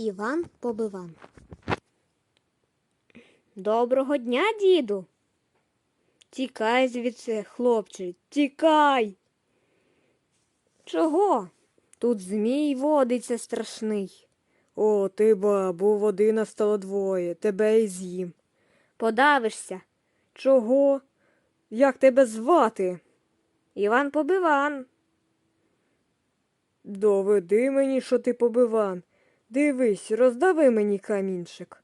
Іван Побиван. Доброго дня, діду. Тікай звідси, хлопче, тікай. Чого? Тут змій водиться страшний. О, ти бабу, води настало двоє, тебе і з'їм. Подавишся. Чого? Як тебе звати? Іван Побиван. Доведи мені, що ти побиван. Дивись, роздави мені камінчик.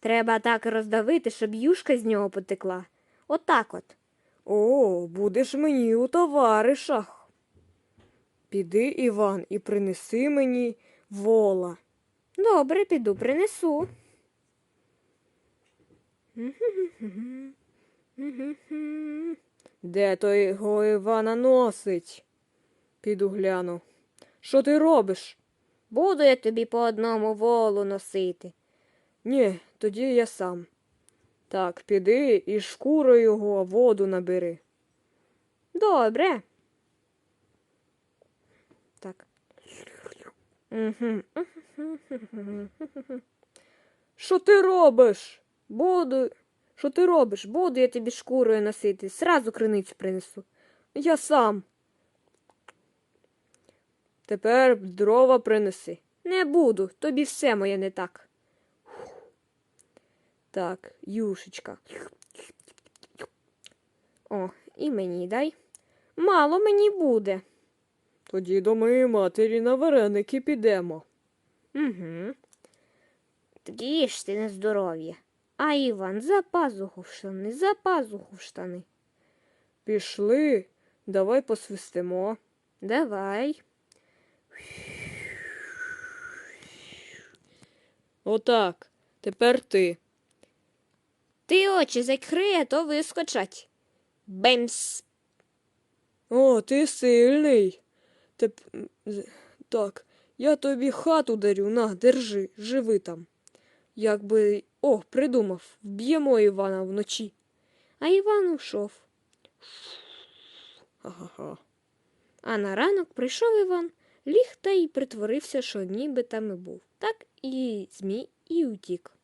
Треба так роздавити, щоб юшка з нього потекла. Отак от. О, будеш мені у товаришах. Піди, Іван, і принеси мені вола. Добре, піду, принесу. Де той його Івана носить? Піду гляну. Що ти робиш? Буду я тобі по одному волу носити. Ні, тоді я сам. Так, піди і шкурою його воду набери. Добре. Так. Що ти робиш? Буду. Що ти робиш? Буду я тобі шкурою носити. Сразу криницю принесу. Я сам. Тепер дрова принеси. Не буду, тобі все моє не так. Так, юшечка. О, і мені дай. Мало мені буде. Тоді до моєї матері на вареники підемо. Угу. Тоді їжте на здоров'я. А Іван за пазуху в штани, за пазуху в штани. Пішли, давай посвистимо. Давай. Отак. Тепер ти. Ти очі закрий, а то вискочать. Бемс. О, ти сильний. Теп... Так, я тобі хату дарю, на, держи, живи там. Якби. О, придумав, вб'ємо Івана вночі. А Іван ушов. Ха-ха-ха. А на ранок прийшов Іван, ліг та й притворився, що ніби там і був. Так і змій і утік.